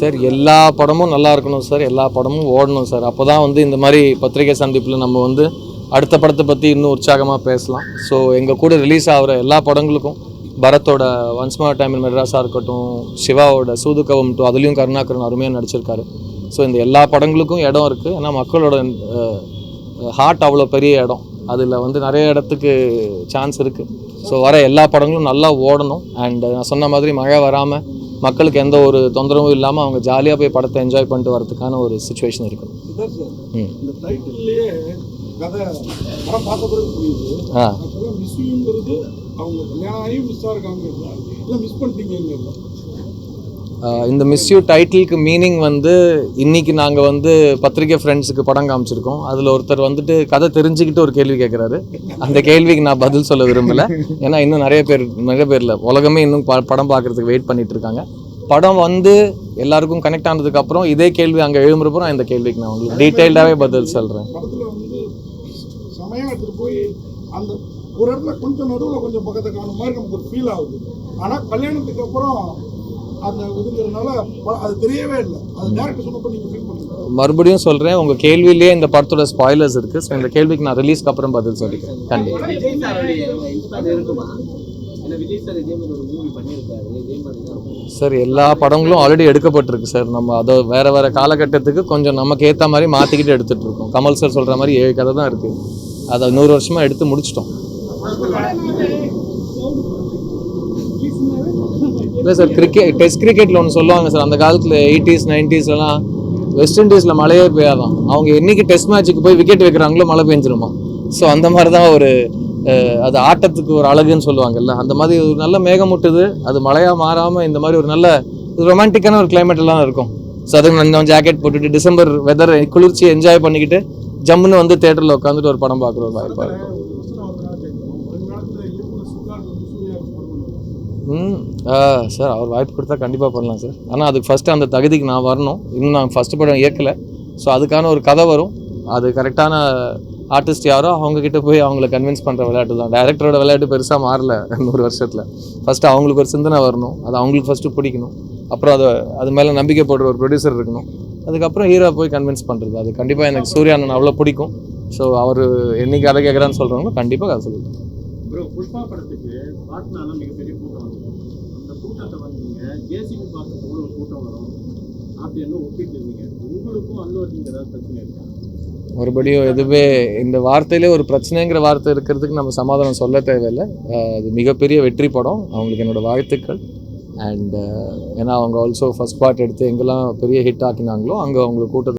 Sir எல்லா படமும் நல்லா இருக்கணும் சார். எல்லா படமும் ஓடணும் சார். அப்போ தான் வந்து இந்த மாதிரி பத்திரிகை சந்திப்பில் நம்ம வந்து அடுத்த படத்தை பற்றி இன்னும் உற்சாகமாக பேசலாம். ஸோ எங்கள் கூட ரிலீஸ் ஆகிற எல்லா படங்களுக்கும் பரத்தோட ஒன்ஸ்மா டைம் மெட்ராஸாக இருக்கட்டும் சிவாவோட சூதுகவும் டூ அதுலேயும் கருணாகரன் அருமையாக நடிச்சிருக்காரு. ஸோ இந்த எல்லா படங்களுக்கும் இடம் இருக்குது ஏன்னா மக்களோட ஹார்ட் அவ்வளோ பெரிய இடம். அதில் வந்து நிறைய இடத்துக்கு சான்ஸ் இருக்குது ஸோ வர எல்லா படங்களும் நல்லா ஓடணும். அண்ட் நான் சொன்ன மாதிரி மழை வராமல் மக்களுக்கு எந்த ஒரு தொந்தரவும் இல்லாமல் அவங்க ஜாலியாக போய் படத்தை என்ஜாய் பண்ணிட்டு வரதுக்கான ஒரு சுச்சுவேஷன் இருக்கும் ம். ஆ. அவங்க மிஸ் இந்த மிஸ்யூ டைட்டிலுக்கு மீனிங் வந்து இன்னைக்கு நாங்கள் வந்து பத்திரிகை ஃப்ரெண்ட்ஸுக்கு படம் காமிச்சிருக்கோம். அதில் ஒருத்தர் வந்துட்டு கதை தெரிஞ்சுக்கிட்டு ஒரு கேள்வி கேட்குறாரு அந்த கேள்விக்கு நான் பதில் சொல்ல விரும்பலை. ஏன்னா இன்னும் நிறைய பேர் நிறைய பேர் இல்லை. உலகமே இன்னும் ப படம் பார்க்குறதுக்கு வெயிட் பண்ணிட்டு இருக்காங்க. படம் வந்து எல்லாருக்கும் கனெக்ட் ஆனதுக்கு அப்புறம் இதே கேள்வி அங்கே எழும்புறப்போ இந்த கேள்விக்கு நான் உங்களுக்கு டீட்டெயில்டாகவே பதில் சொல்கிறேன் போய் அந்த ஒரு இடத்துல கொஞ்சம் நடுவில் கொஞ்சம் பக்கத்தை காணும் மாதிரி நமக்கு ஒரு ஃபீல் ஆகுது. ஆனால் கல்யாணத்துக்கு அப்புறம் அந்த இதுங்கிறதுனால ப- அது தெரியவே இல்லை. அது டேரக்டர் சொன்னப்போ நீங்கள் ஃபீல் பண்ணுங்க. மறுபடியும் சொல்கிறேன் உங்கள் கேள்வியிலேயே இந்த படத்தோட ஸ்பாய்லர்ஸ் இருக்குது ஸோ இந்த கேள்விக்கு நான் ரிலீஸ்க்கு அப்புறம் பதில் சொல்லிக்கிறேன். கண்டிப்பாக சார் எல்லா படங்களும் ஆல்ரெடி எடுக்கப்பட்டிருக்கு சார். நம்ம அதை வேற வேற காலகட்டத்துக்கு கொஞ்சம் நமக்கு ஏற்ற மாதிரி மாற்றிக்கிட்டு எடுத்துட்டு இருக்கோம். கமல் சார் சொல்கிற மாதிரி ஏழு கதை தான் இருக்குது அதை நூறு வருஷமாக எடுத்து முடிச்சிட்டோம். இல்லை சார் கிரிக்கெட் டெஸ்ட் கிரிக்கெட்டில் ஒன்று சொல்லுவாங்க சார் அந்த காலத்தில் எயிட்டிஸ் நைன்டிஸ்லாம் வெஸ்ட் இண்டீஸில் மழையே பெய்யாதான் அவங்க என்னைக்கு டெஸ்ட் மேட்ச்சுக்கு போய் விக்கெட் வைக்கிறாங்களோ மழை பெஞ்சிருமா? ஸோ அந்த மாதிரி தான் ஒரு அது ஆட்டத்துக்கு ஒரு அழகுன்னு சொல்லுவாங்கல்ல அந்த மாதிரி ஒரு நல்ல மேகமூட்டுது அது மழையாக மாறாமல் இந்த மாதிரி ஒரு நல்ல ரொமான்டிக்கான ஒரு கிளைமேட்டெல்லாம் எல்லாம் இருக்கும். ஸோ அதுக்கு நான் ஜாக்கெட் போட்டுட்டு டிசம்பர் வெதர் குளிர்ச்சி என்ஜாய் பண்ணிக்கிட்டு ஜம்முன்னு வந்து தேட்டரில் உட்காந்துட்டு ஒரு படம் பார்க்குற ஒரு வாய்ப்பாக இருக்கும் ம் சார் அவர் வாய்ப்பு கொடுத்தா கண்டிப்பாக பண்ணலாம் சார். ஆனால் அதுக்கு ஃபஸ்ட்டு அந்த தகுதிக்கு நான் வரணும். இன்னும் நான் ஃபஸ்ட்டு படம் இயக்கலை. ஸோ அதுக்கான ஒரு கதை வரும். அது கரெக்டான ஆர்டிஸ்ட் யாரோ அவங்கக்கிட்ட போய் அவங்கள கன்வின்ஸ் பண்ணுற விளையாட்டு தான். டேரக்டரோட விளையாட்டு பெருசாக மாறல நூறு வருஷத்தில். ஃபஸ்ட்டு அவங்களுக்கு ஒரு சிந்தனை வரணும். அது அவங்களுக்கு ஃபஸ்ட்டு பிடிக்கணும். அப்புறம் அதை அது மேலே நம்பிக்கை போடுற ஒரு ப்ரொடியூசர் இருக்கணும். அதுக்கப்புறம் ஹீரோ போய் கன்வின்ஸ் பண்ணுறது அது கண்டிப்பாக எனக்கு சூர்யானன் அவ்வளோ பிடிக்கும். ஸோ அவர் என்னைக்கு அதை கேட்குறான்னு சொல்கிறாங்களோ கண்டிப்பாக அதை சொல்லுவேன் ப்ரோ புஷ்பா படத்துக்கு பாட்னால மிகப்பெரிய கூட்டம் வரும் அந்த கூட்டத்தை வந்தீங்க ஜேசிபி பார்க்க கூட ஒரு கூட்டம் வரும் அப்படின்னு ஒப்பிட்டு இருந்தீங்க. உங்களுக்கும் அல்லு அர்ஜுன் ஏதாவது பிரச்சனை இருக்கா? மறுபடியும் எதுவுமே இந்த வார்த்தையிலே ஒரு பிரச்சனைங்கிற வார்த்தை இருக்கிறதுக்கு நம்ம சமாதானம் சொல்ல தேவையில்லை. அது மிகப்பெரிய வெற்றி படம். அவங்களுக்கு என்னோடய வாழ்த்துக்கள். அண்ட் ஏன்னா அவங்க ஆல்சோ ஃபஸ்ட் பார்ட் எடுத்து எங்கெல்லாம் பெரிய ஹிட் ஆக்கினாங்களோ அங்கே அவங்களுக்கு கூட்டத்தை